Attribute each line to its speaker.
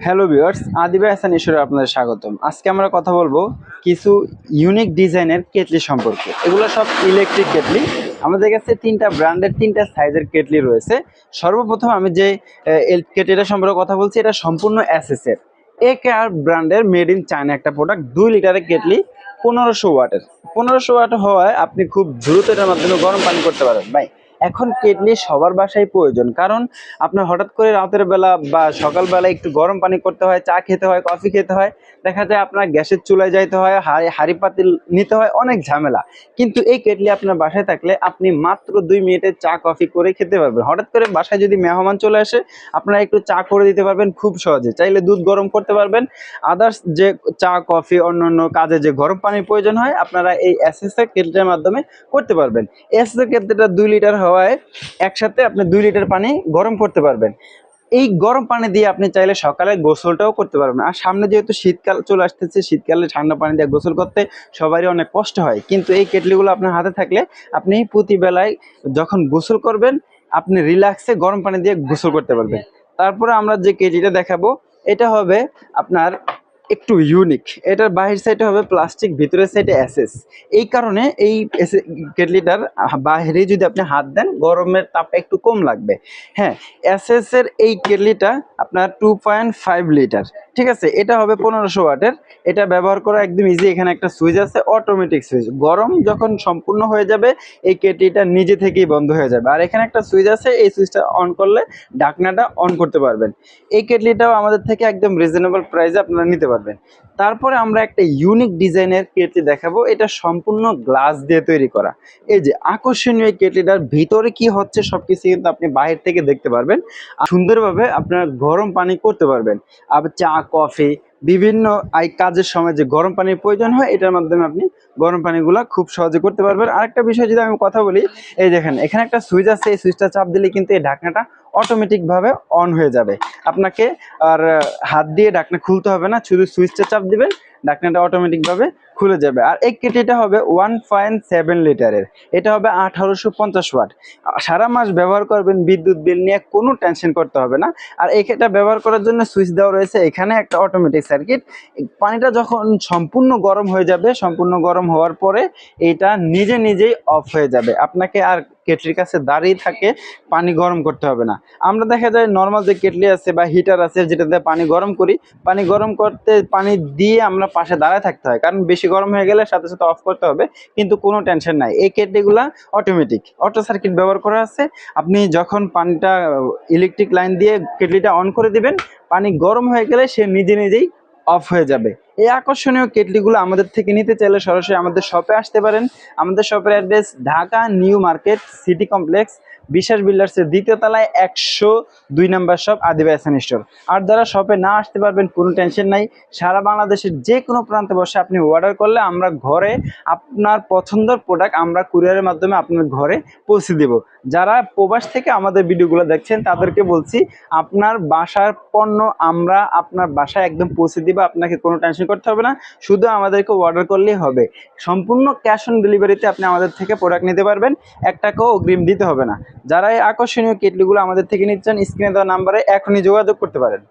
Speaker 1: Hello viewers Adiba Hasan ঈশ্বরে আপনাদের স্বাগতম। আজকে আমরা কথা বলব কিছু ইউনিক ডিজাইনের কেটলি সম্পর্কে। এগুলো সব ইলেকট্রিক কেটলি। আমাদের কাছে তিনটা ব্র্যান্ডের তিনটা সাইজের কেটলি রয়েছে। সর্বপ্রথম আমি যে কেটলিটা সম্পর্কে কথা বলছি, এটা সম্পূর্ণ এর। এ কেয়ার ব্র্যান্ডের মেড ইন চায়না একটা প্রোডাক্ট দুই লিটারের কেটলি, পনেরোশো ওয়াটের পনেরোশো ওয়াট হওয়ায় আপনি খুব দ্রুত এটার মাধ্যমে গরম পানি করতে পারেন ভাই এখন কেটলি সবার বাসায় প্রয়োজন। কারণ আপনার হঠাৎ করে রাতের বেলা বা সকালবেলা একটু গরম পানি করতে হয়, চা খেতে হয় কফি খেতে হয়, দেখা যায় আপনার গ্যাসের চুলায় যাইতে হয়, হাড়ি হাড়ি পাতিল নিতে হয়, অনেক ঝামেলা। কিন্তু এই কেটলি আপনার বাসায় থাকলে আপনি মাত্র দুই মিনিটে চা কফি করে খেতে পারবেন। হঠাৎ করে বাসায় যদি মেহমান চলে আসে, আপনারা একটু চা করে দিতে পারবেন খুব সহজে। চাইলে দুধ গরম করতে পারবেন। আদার্স যে চা কফি অন্যান্য কাজে যে গরম পানির প্রয়োজন হয়, আপনারা এই এসএস এর কেটলির মাধ্যমে করতে পারবেন। এসএস এর কেটলিটা দুই লিটার হওয়ায় একসাথে আপনি দুই লিটার পানি গরম করতে পারবেন। এই গরম পানি দিয়ে আপনি চাইলে সকালে গোসলটাও করতে পারবেন। আর সামনে যেহেতু শীতকাল চলে আসতেছে, শীতকালে ঠান্ডা পানি দিয়ে গোসল করতে সবারই অনেক কষ্ট হয়। কিন্তু এই কেটলিগুলো আপনার হাতে থাকলে আপনি প্রতিবেলায় যখন গোসল করবেন, আপনি রিল্যাক্সে গরম পানি দিয়ে গোসল করতে পারবেন। তারপরে আমরা যে কেটলিটা দেখাবো, এটা হবে আপনার একটু ইউনিক এটার বাহির সাইডে হবে প্লাস্টিক ভিতরের সাইডে অ্যাসেস এই কারণে এই কেটলিটার বাইরে যদি আপনি হাত দেন, গরমের তাপটা একটু কম লাগবে। হ্যাঁ অ্যাসেস এর এই কেটলিটা আপনার টু পয়েন্ট ফাইভ লিটার ঠিক আছে? এটা হবে পনেরোশো ওয়াটের। এটা ব্যবহার করা একদম ইজি এখানে একটা সুইচ আছে অটোমেটিক সুইচ গরম যখন সম্পূর্ণ হয়ে যাবে, এই কেটলিটা নিজে থেকেই বন্ধ হয়ে যাবে। আর এখানে একটা সুইচ আছে, এই সুইচটা অন করলে ঢাকনাটা অন করতে পারবেন। এই কেটলিটাও আমাদের থেকে একদম রিজনেবল প্রাইসে আপনারা নিতে পারবেন। তারপরে আমরা একটা ইউনিক ডিজাইনের কেটলি দেখাবো। এটা সম্পূর্ণ গ্লাস দিয়ে তৈরি করা। এই যে আকর্ষণীয় কেটলিটার ভিতরে কি হচ্ছে সবকিছু কিন্তু আপনি বাইরে থেকে দেখতে পারবেন। সুন্দরভাবে আপনার গরম পানি করতে পারবেন। আর চা, কফি, বিভিন্ন আই কাজের সময় যে গরম পানির প্রয়োজন হয়, এটার মাধ্যমে আপনি গরম পানিগুলো খুব সহজে করতে পারবেন। আরেকটা বিষয় যদি আমি কথা বলি, এই দেখেন, এখানে একটা সুইচ আছে। এই সুইচটা চাপ দিলে কিন্তু এই ঢাকনাটা অটোমেটিক ভাবে অন হয়ে যাবে। আপনাকে আর হাত দিয়ে ডাকনা খুলতে হবে না, শুধু সুইচটা চাপ দিবেন, ডাকনাটা অটোমেটিক ভাবে খুলে যাবে। আর এই কেটিটা হবে ওয়ান পয়েন্ট সেভেন লিটারের এটা হবে আঠারোশো পঞ্চাশ ওয়াট সারা মাস ব্যবহার করবেন, বিদ্যুৎ বিল নিয়ে কোনো টেনশন করতে হবে না। আর এটা ব্যবহার করার জন্য সুইচ দেওয়া রয়েছে, এখানে একটা অটোমেটিক সার্কিট পানিটা যখন সম্পূর্ণ গরম হয়ে যাবে, সম্পূর্ণ গরম হওয়ার পরে এটা নিজে নিজেই অফ হয়ে যাবে। আপনাকে আর কেটলির কাছে দাঁড়িয়ে থাকে, পানি গরম করতে হবে না। আমরা দেখা যায় নর্মাল যে কেটলি আছে বা হিটার আছে, যেটাতে পানি গরম করি, পানি গরম করতে পানি দিয়ে আমরা পাশে দাঁড়ায় থাকতে হয়। কারণ বেশি গরম হয়ে গেলে সাথে সাথে অফ করতে হবে, কিন্তু কোনো টেনশন নাই। এই কেটলিগুলা অটোমেটিক অটো সার্কিট ব্যবহার করা আছে। আপনি যখন পানিটা ইলেকট্রিক লাইন দিয়ে কেটলিটা অন করে দিবেন, পানি গরম হয়ে গেলে সে নিজে নিজেই অফ হয়ে যাবে। এই আকর্ষণীয় কেটলিগুলো আমাদের থেকে নিতে চাইলে সরাসরি আমাদের শপে আসতে পারেন। আমাদের শপের address Dhaka new market city complex, Biswas বিল্ডার্সের দ্বিতীয় তলায় একশো দুই নাম্বার শপ আদিবাসী স্টোর আর যারা শপে না আসতে পারবেন, কোনো টেনশন নাই। সারা বাংলাদেশের যে কোনো প্রান্তে বসে আপনি অর্ডার করলে আমরা ঘরে আপনার পছন্দের প্রোডাক্ট আমরা কুরিয়ারের মাধ্যমে আপনার ঘরে পৌঁছে দেব। যারা প্রবাস থেকে আমাদের ভিডিওগুলো দেখছেন, তাদেরকে বলছি, আপনার বাসার পণ্য আমরা আপনার বাসায় একদম পৌঁছে দিব। আপনাকে কোনো টেনশন করতে হবে না, শুধু আমাদেরকে অর্ডার করলেই হবে। সম্পূর্ণ ক্যাশ অন ডেলিভারিতে আপনি আমাদের থেকে প্রোডাক্ট নিতে পারবেন একটাকেও অগ্রিম দিতে হবে না। যারা এই আকর্ষণীয় কেটলিগুলো আমাদের থেকে নিচ্ছেন স্ক্রিনে দেওয়া নাম্বারে এখনই যোগাযোগ করতে পারেন।